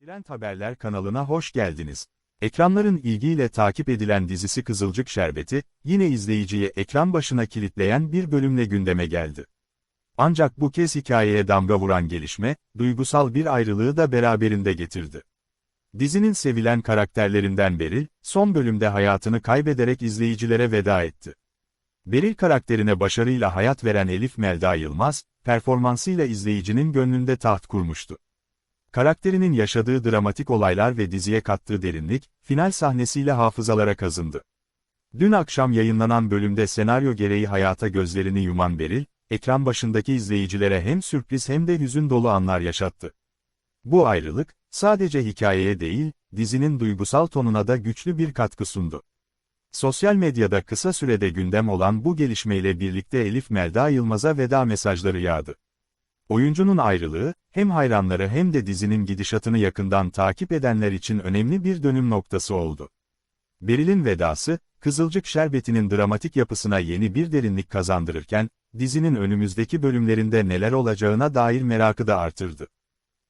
Trend Haberler kanalına hoş geldiniz. Ekranların ilgiyle takip edilen dizisi Kızılcık Şerbeti, yine izleyiciyi ekran başına kilitleyen bir bölümle gündeme geldi. Ancak bu kez hikayeye damga vuran gelişme, duygusal bir ayrılığı da beraberinde getirdi. Dizinin sevilen karakterlerinden Beril, son bölümde hayatını kaybederek izleyicilere veda etti. Beril karakterine başarıyla hayat veren Elif Melda Yılmaz, performansıyla izleyicinin gönlünde taht kurmuştu. Karakterinin yaşadığı dramatik olaylar ve diziye kattığı derinlik, final sahnesiyle hafızalara kazındı. Dün akşam yayınlanan bölümde senaryo gereği hayata gözlerini yuman Beril, ekran başındaki izleyicilere hem sürpriz hem de hüzün dolu anlar yaşattı. Bu ayrılık, sadece hikayeye değil, dizinin duygusal tonuna da güçlü bir katkı sundu. Sosyal medyada kısa sürede gündem olan bu gelişmeyle birlikte Elif Melda Yılmaz'a veda mesajları yağdı. Oyuncunun ayrılığı, hem hayranları hem de dizinin gidişatını yakından takip edenler için önemli bir dönüm noktası oldu. Beril'in vedası, Kızılcık Şerbeti'nin dramatik yapısına yeni bir derinlik kazandırırken, dizinin önümüzdeki bölümlerinde neler olacağına dair merakı da artırdı.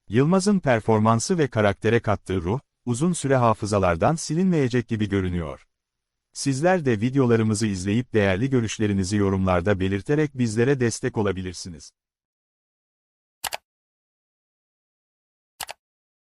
Yılmaz'ın performansı ve karaktere kattığı ruh, uzun süre hafızalardan silinmeyecek gibi görünüyor. Sizler de videolarımızı izleyip değerli görüşlerinizi yorumlarda belirterek bizlere destek olabilirsiniz.